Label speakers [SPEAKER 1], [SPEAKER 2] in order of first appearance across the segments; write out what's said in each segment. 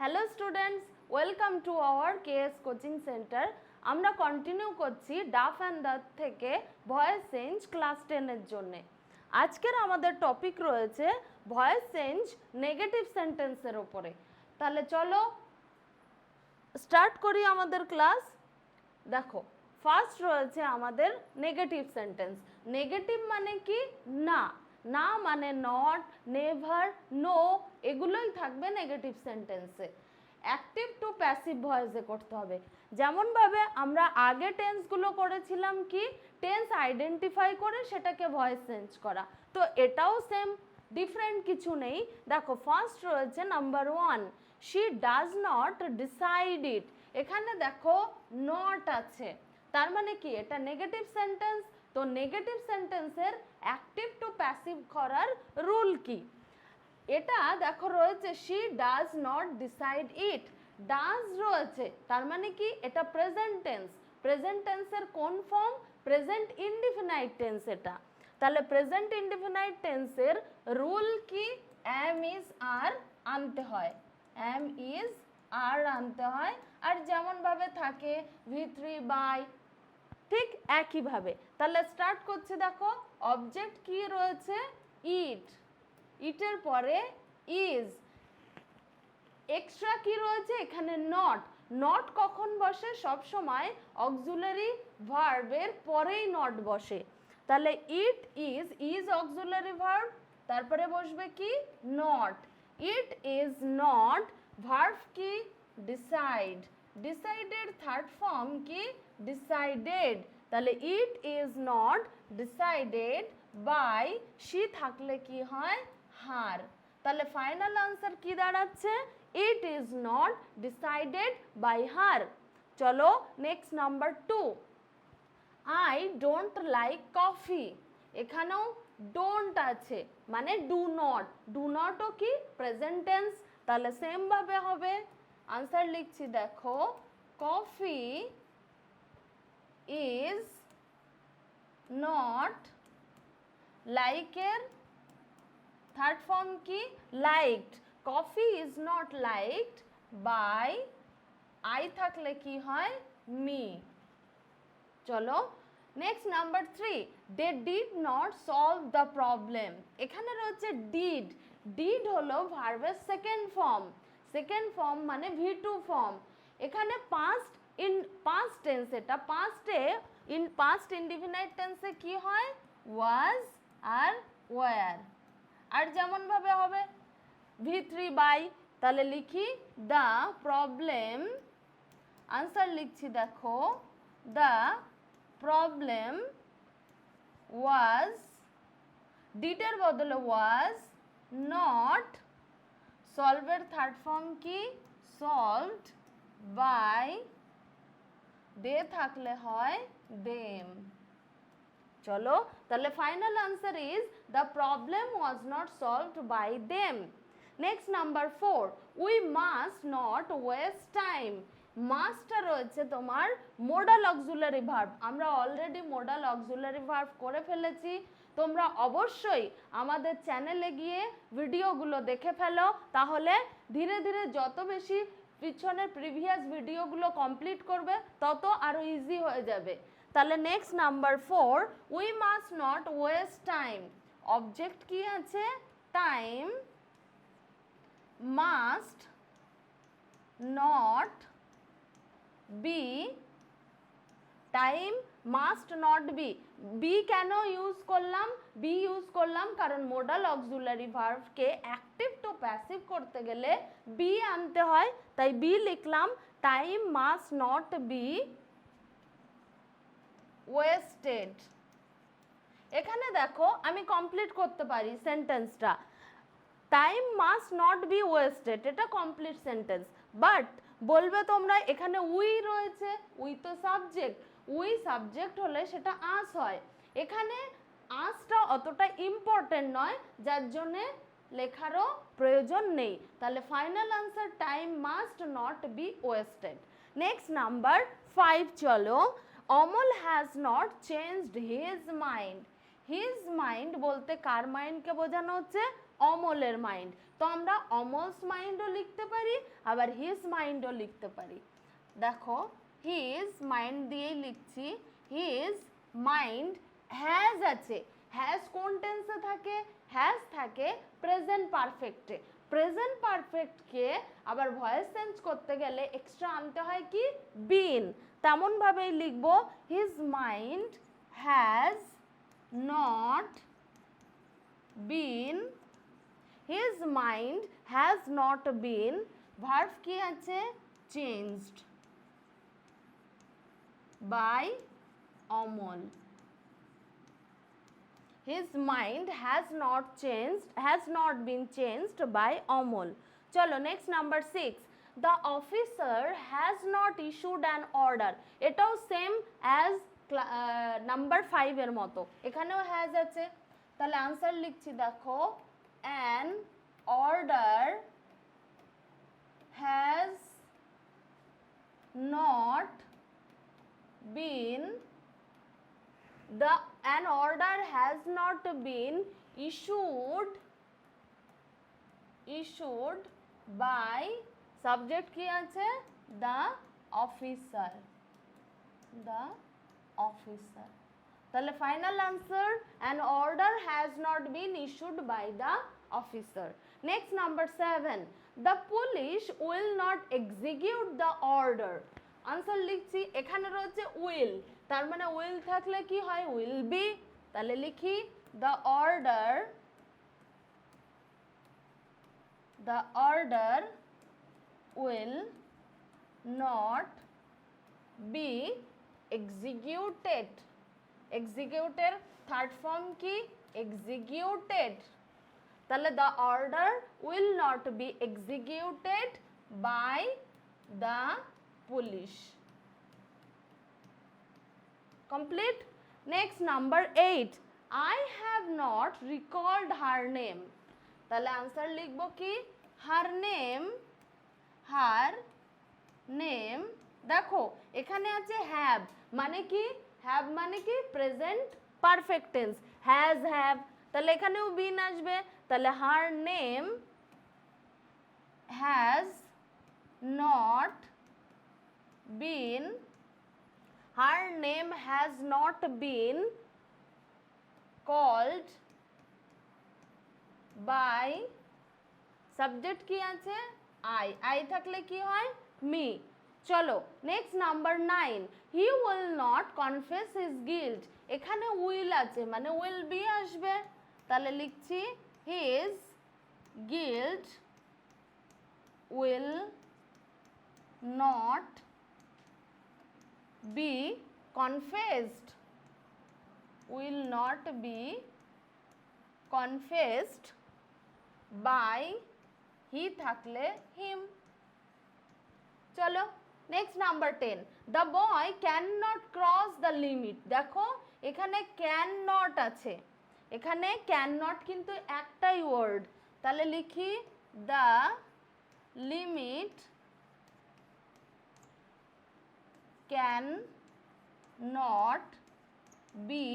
[SPEAKER 1] Hello students welcome to our KS coaching centre আমরা continue করছি Duff and দাঁত থেকে ভয়েস চেঞ্জ ক্লাস টেনের জন্যে। আজকের আমাদের টপিক রয়েছে ভয়েস চেঞ্জ নেগেটিভ সেন্টেন্সের ওপরে তাহলে চলো স্টার্ট করি আমাদের ক্লাস দেখো ফার্স্ট রয়েছে আমাদের নেগেটিভ সেন্টেন্স নেগেটিভ মানে কি? না। না মানে নট নেভার নো এগুলোই থাকবে নেগেটিভ সেন্টেন্সে অ্যাক্টিভ টু প্যাসিভ ভয়েসে করতে হবে। যেমনভাবে আমরা আগে টেন্সগুলো করেছিলাম কি টেন্স আইডেন্টিফাই করে সেটাকে ভয়েস চেঞ্জ করা। তো এটাও সেম ডিফারেন্ট কিছু নেই। দেখো ফার্স্ট রয়েছে number one she does not decide it এখানে দেখো নট আছে। তার মানে কি? এটা নেগেটিভ সেন্টেন্স তো নেগেটিভ সেন্টেন্সের অ্যাক্টিভ টু প্যাসিভ করার রুল কি? এটা দেখো রয়েছে she does not decide it does রয়েছে, তার মানে কি? এটা প্রেজেন্ট টেন্স প্রেজেন্ট টেন্সের কোন ফর্ম প্রেজেন্ট ইনডিফিনাইট টেন্স এটা। তাহলে প্রেজেন্ট ইনডিফিনাইট টেন্সের রুল কি? অ্যাম ইজ আর আনতে হয়। অ্যাম ইজ আর আনতে হয়। আর যেমনভাবে থাকে ভি থ্রি বাই ঠিক একইভাবে। তাহলে স্টার্ট করছে দেখো। অবজেক্ট কি রয়েছে? ইট ইটের পরে ইজ এক্সট্রা কি রয়েছে? এখানে নট নট কখন বসে? সব সময় অক্সুলারি ভার্বের পরেই নট বসে। তাহলে it is is auxiliary verb তারপরে বসবে কি? Not it is not verb কি? ডিসাইড ডিসাইডেড থার্ড ফর্ম কি? ডিসাইডেড তাহলে it is not decided by she থাকলে কি হয়? হার তাহলে ফাইনাল আনসার কি দাঁড়াচ্ছে? It is not decided by her চলো next number two I don't like coffee এখানেও ডোন্ট আছে মানে ডু নট ডু নটও কি? প্রেজেন্ট টেন্স তাহলে সেম ভাবে হবে। আনসার লিখছি, দেখো কফি ইজ নট লাইকের থার্ড ফর্ম কি? Liked coffee is not liked by I থাকলে কি হয়? মি চলো next number three they did not solve the problem এখানে রয়েছে ডিড ডিড হলো ভার্বের সেকেন্ড ফর্ম সেকেন্ড ফর্ম মানে ভি টু ফর্ম এখানে পাস্ট ইন পাস্ট টেন্স এটা পাস্টে ইন পাস্ট ইনডিফিনাইট টেন্সে কি হয়? ওয়াজ আর ওয়ার আর যেমনভাবে হবে ভি থ্রি বাই তাহলে লিখি দ্য প্রবলেম আনসার লিখছি দেখো দ্য প্রবলেম ওয়াজ ডিটের বদলে ওয়াজ নট সলভের থার্ড ফর্ম কি? সলভড বাই দে থাকলে হয় দেম চলো, তাহলে final answer is the problem was not solved by them next number four we must not waste time মাস্টটা রয়েছে তোমার মোডাল অক্সুলারি ভার্ব আমরা অলরেডি মোডাল অক্সুলারি ভার্ব করে ফেলেছি। তোমরা অবশ্যই আমাদের চ্যানেলে গিয়ে ভিডিওগুলো দেখে ফেলো। তাহলে ধীরে ধীরে যত বেশি পিছনের প্রিভিয়াস ভিডিওগুলো কমপ্লিট করবে, তত আরও ইজি হয়ে যাবে। তাহলে next number four we must not waste time object কি আছে? Time must not be time must not be be কেন ইউজ করলাম? বি ইউজ করলাম কারণ মোডাল অক্সুলারি ভার্ভকে অ্যাক্টিভ টু প্যাসিভ করতে গেলে বি আনতে হয়। তাই বি লিখলাম time must not be wasted এখানে দেখো, আমি কমপ্লিট করতে পারি সেন্টেন্সটা time must not be wasted এটা কমপ্লিট সেন্টেন্স বাট বলবে তোমরা, এখানে উই রয়েছে উই তো সাবজেক্ট উই সাবজেক্ট হলে সেটা আস হয়। এখানে আসটা অতটা ইম্পর্টেন্ট নয়, যার জন্যে লেখারও প্রয়োজন নেই। তাহলে final answer time must not be wasted next number five চলো। Amal has not changed his mind his mind বলতে কার মাইন্ডকে বোঝানো হচ্ছে? অমলের মাইন্ড তো আমরা অমলস মাইন্ডও লিখতে পারি, আবার হিজ মাইন্ডও লিখতে পারি। দেখো হিজ মাইন্ড দিয়েই লিখছি হিজ মাইন্ড হ্যাজ আছে। হ্যাজ কোন টেন্সে থাকে? হ্যাজ থাকে প্রেজেন্ট পারফেক্টে প্রেজেন্ট পারফেক্টকে আবার ভয়েস চেঞ্জ করতে গেলে এক্সট্রা আনতে হয় কি? বিন তেমনভাবেই লিখব his mind has not been his mind has not been verb কি আছে? Changed by Amal his mind has not changed, has not been changed by Amal চলো next number six the officer has not issued an order এটাও same as number ফাইভের মতো। এখানেও has আছে। তাহলে answer লিখছি, দেখো। An order has not been the an order has not been issued issued by subject কি আছে the officer the officer তাহলে final answer an order has not been issued by the officer next number 7 the police will not execute the order answer লিখছি এখানে রয়েছে will তার মানে will থাকলে কি হয়? উইল বি তাহলে লিখি the order the order will not be executed এক্সিকিউটের third form কি? এক্সিকিউটেড তাহলে the order will not be executed by the police complete? Next, number 8 i have not recalled her name. তাহলে answer লিখব কি? Her name her name দেখো, এখানে আছে have মানে কি? হ্যাভ মানে কি? Present perfect tense has have তাহলে এখানেও বিন আসবে। তাহলে her name has not been her name has not been called by subject কি আছে? আই আই থাকলে কি হয়? মি চলো next number nine he will not confess his guilt এখানে উইল আছে মানে উইল বি আসবে। তাহলে লিখছি his guilt will not be confessed will not be confessed by he থাকলে him. চলো next number ten the boy can not cross the limit দেখো, এখানে ক্যান নট আছে। এখানে ক্যান নট কিন্তু একটাই ওয়ার্ড তাহলে লিখি the limit can not be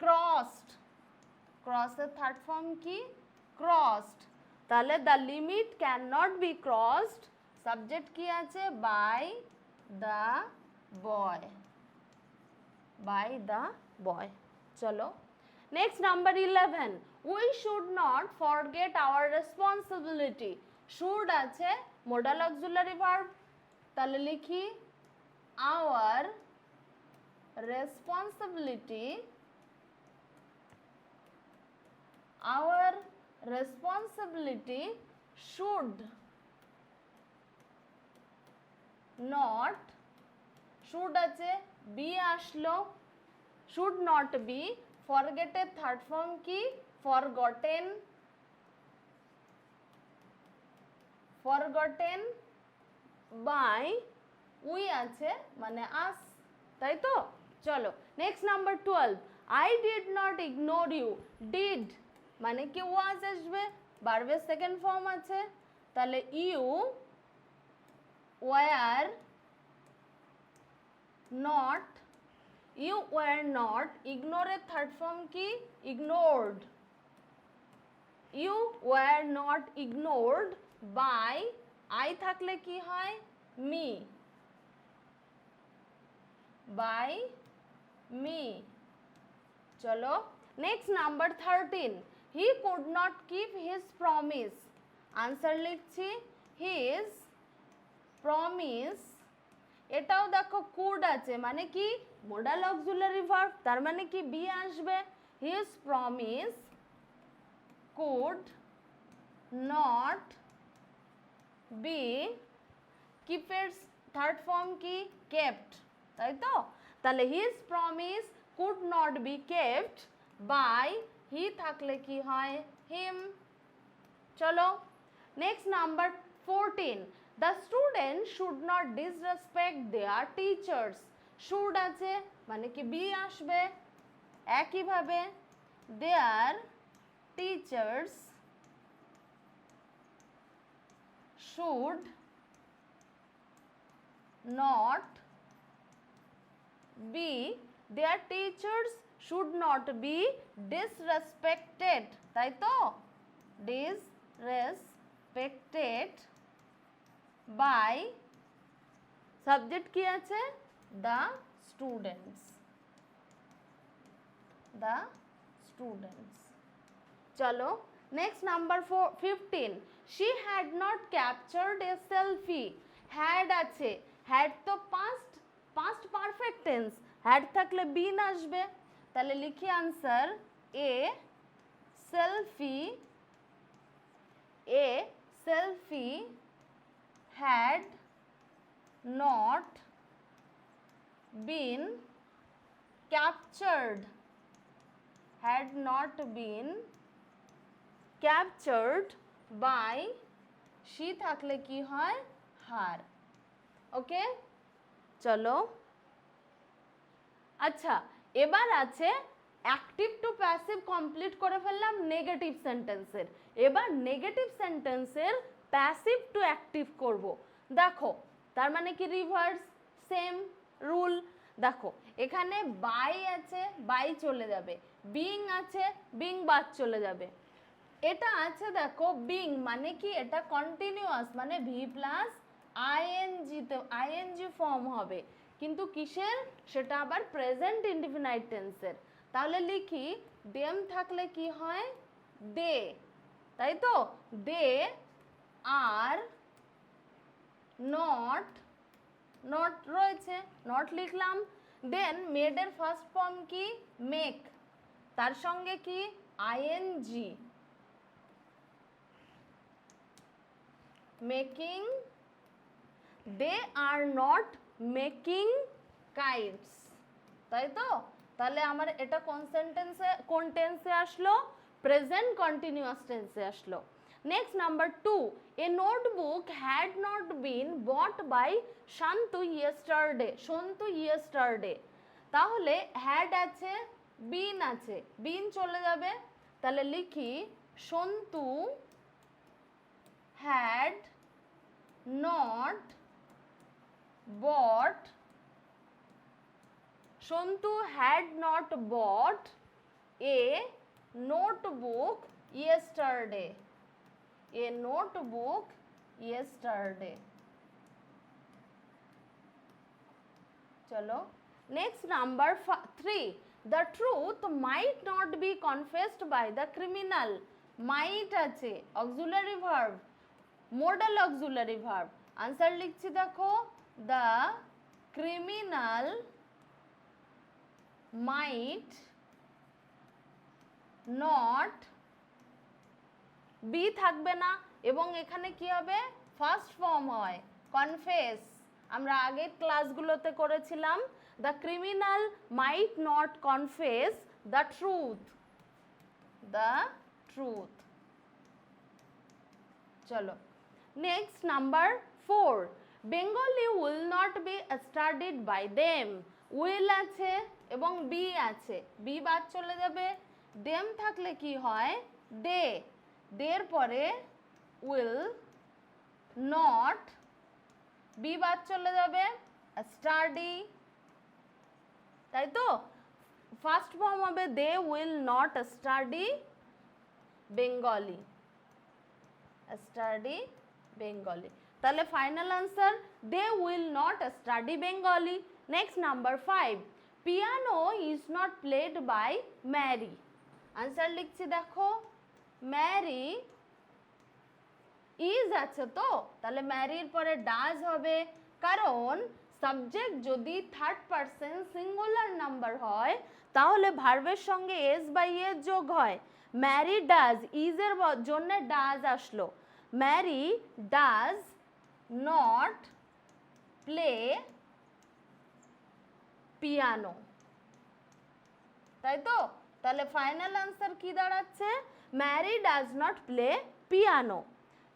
[SPEAKER 1] crossed. Cross এর থার্ড ফর্ম কি? Crossed. তাহলে the limit can not be crossed subject কি আছে? By the boy by the boy চলো। Next number eleven we should not forget our responsibility should আছে modal auxiliary verb তাহলে লিখি our responsibility our responsibility should not should আছে be আসলো should not be forget এর থার্ড form কি forgotten forgotten by we আছে মানে আস, তাই তো? চলো next number twelve I did not ignore you did মানে কি ওয়াজ আসবে? বারবের সেকেন্ড ফর্ম আছে। তাহলে you were not you were not ইগনোরের third form কি? Ignored you were not ignored by I থাকলে কি হয়? মি বাই মি চলো next number thirteen he could not keep his promise answer লিখছি হিজ প্রমিস এটাও দেখো কুড আছে মানে কি? মোডাল অক্সিলারি ভার্ব তার মানে কি? বি আসবে। His promise could not be কিপের third form কি? কেপ্ট তাই তো? তাহলে his promise could not be kept by he থাকলে কি হয়? হিম চলো next number fourteen the student should not disrespect their teachers should আছে মানে কি বি আসবে? একইভাবে their teachers should not be their teachers should not be disrespected. তাই তো? Disrespected by সাবজেক্ট কি আছে? দ্য স্টুডেন্টস দ্য স্টুডেন্টস চলো next number four fifteen she had not captured a selfie had আছে। হ্যাড তো past tense had থাকলে been আসবে, তাহলে লিখি answer a selfie a selfie had not been captured. Had not been captured by, she থাকলে কি হয়? হার। ওকে চলো। আচ্ছা এবার আছে অ্যাক্টিভ টু প্যাসিভ কমপ্লিট করে ফেললাম নেগেটিভ সেন্টেন্সের এবার নেগেটিভ সেন্টেন্সের প্যাসিভ টু অ্যাক্টিভ করব। দেখো, তার মানে কি রিভার্স সেম রুল দেখো, এখানে বাই আছে বাই চলে যাবে। বিং আছে বিং বাদ চলে যাবে। এটা আছে দেখো বিং মানে কি? এটা কন্টিনিউয়াস মানে ভি প্লাস আইএনজিতে আইএনজি ফর্ম হবে। কিন্তু কিসের? সেটা আবার প্রেজেন্ট ইনডিফিনাইট টেন্সের তাহলে লিখি দেম থাকলে কি হয়? দে। তাই তো? দে আর নট নট রয়েছে। নট লিখলাম। দেন মেডের ফার্স্ট ফর্ম কি? মেক তার সঙ্গে কি? ING making they are not making kites তাই তো? তাহলে আমার এটা কোন সেন্টেন্সে কোন টেন্সে আসলো? প্রেজেন্ট কন্টিনিউয়াস টেন্সে আসলো। Next number two a notebook had not been bought by Shantu yesterday Santu yesterday তাহলে হ্যাড আছে বিন আছে। বিন চলে যাবে। তাহলে লিখি Santu had not bought Shantu had not bought a notebook yesterday. A notebook yesterday. চলো next number three the truth might not be confessed by the criminal might আছে auxiliary verb modal auxiliary verb answer লিখছি দেখো। The criminal might not be থাকবে না এবং এখানে কি হবে? ফার্স্ট ফর্ম হয়। কনফেস আমরা আগের ক্লাসগুলোতে করেছিলাম। The criminal might not confess the truth the truth চলো। Next number four Bengali will not be studied by them will আছে এবং বি আছে। বি বাদ চলে যাবে। দেম থাকলে কি হয়? দে দের পরে উইল নট বি বাদ চলে যাবে। স্টাডি তাই তো? ফার্স্ট ফর্ম হবে they will not study Bengali study Bengali তাহলে final answer they will not study Bengali next number five piano is not played by Mary answer লিখছি দেখো। ম্যারি ইজ আছে তো? তাহলে ম্যারির পরে ডাজ হবে। কারণ সাবজেক্ট যদি থার্ড পারসন সিঙ্গুলার নাম্বার হয়, তাহলে ভার্বের সঙ্গে এস বাই এস যোগ হয়। ম্যারি ডাজ ইজের জন্য ডাজ আসলো। Mary does not play piano তাই তো? তাহলে ফাইনাল আনসার কি দাঁড়াচ্ছে? Mary does not play piano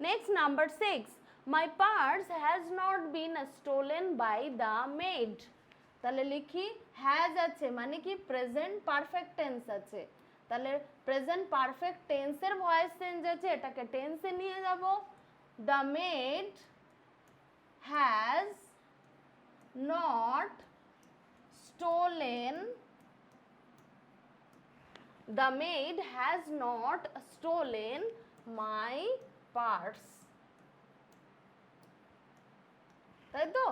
[SPEAKER 1] next number six my purse has not been stolen by the maid তাহলে লিখি হ্যাজ আছে মানে কি? প্রেজেন্ট পারফেক্ট টেন্স আছে। তাহলে প্রেজেন্ট পারফেক্ট টেন্সের ভয়েস চেঞ্জ আছে এটাকে টেন্সে নিয়ে যাব। The maid has not stolen. The maid has not stolen my purse. তাই তো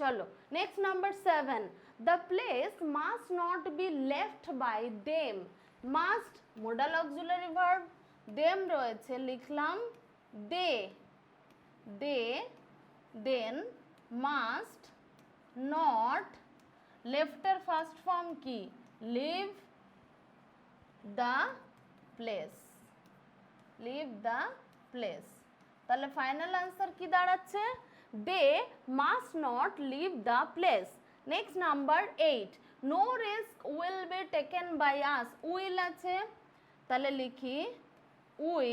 [SPEAKER 1] চলো next number seven the place must not be left by them must modal auxiliary verb them রয়েছে, লিখলাম they they then must not লেফটের first form কি leave the place leave the place তাহলে final answer কি দাঁড়াচ্ছে they must not leave the place next number eight no risk will be taken by us will আছে তাহলে লিখি we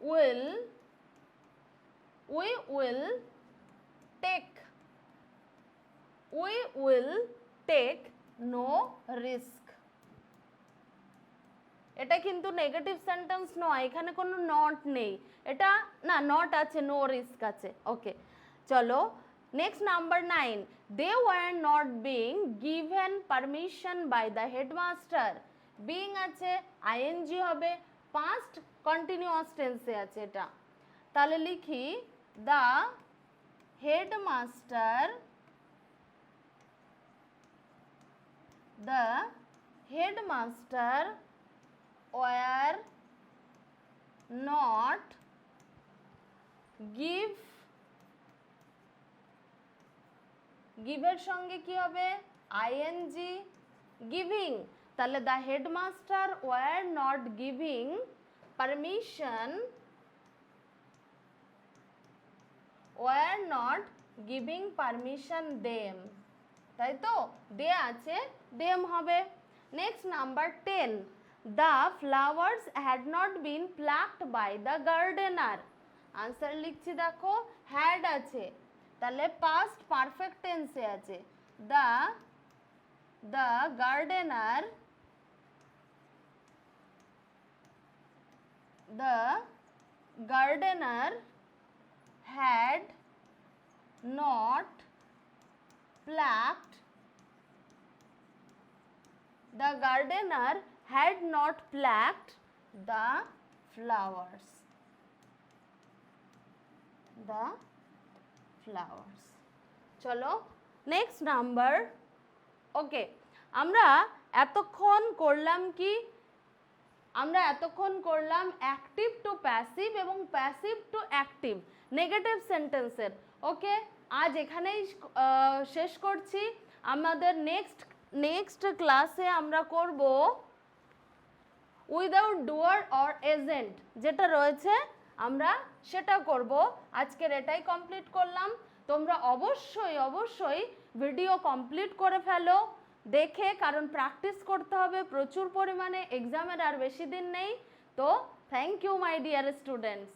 [SPEAKER 1] will we will take we will take no risk এটা কিন্তু negative sentence নয়, এখানে কোনো নট নেই। এটা, না নট আছে নো রিস্ক আছে। ওকে চলো next number nine they were not being given permission by the headmaster being আছে আইএনজি হবে পাস্ট কন্টিনিউয়াস টেন্সে আছে এটা। তাহলে লিখি the headmaster the headmaster were not give গিভের সঙ্গে কি হবে? আইএনজি গিভিং তাহলে the headmaster were not giving permission were not giving permission them তাই তো? দে আছে, দেম হবে। Next number ten the flowers had not been plucked by the gardener answer লিখছি দেখো হ্যাড আছে। তাহলে পাস্ট পারফেক্ট টেন্সে আছে। The the gardener the gardener had not plucked the gardener had not plucked the flowers the flowers চলো next number okay আমরা এতক্ষণ করলাম কি আমরা এতক্ষণ করলাম অ্যাক্টিভ টু প্যাসিভ এবং প্যাসিভ টু অ্যাক্টিভ নেগেটিভ সেন্টেন্সের ওকে আজ এখানেই শেষ করছি। আমাদের নেক্সট নেক্সট ক্লাসে আমরা করব উইদাউট ডুয়ার অর এজেন্ট যেটা রয়েছে, আমরা সেটা করব। আজকের এটাই কমপ্লিট করলাম। তোমরা অবশ্যই অবশ্যই ভিডিও কমপ্লিট করে ফেলো। দেখে, কারণ প্র্যাকটিস করতে হবে, প্রচুর পরিমাণে এক্সামের আর বেশি দিন নেই। তো thank you my dear students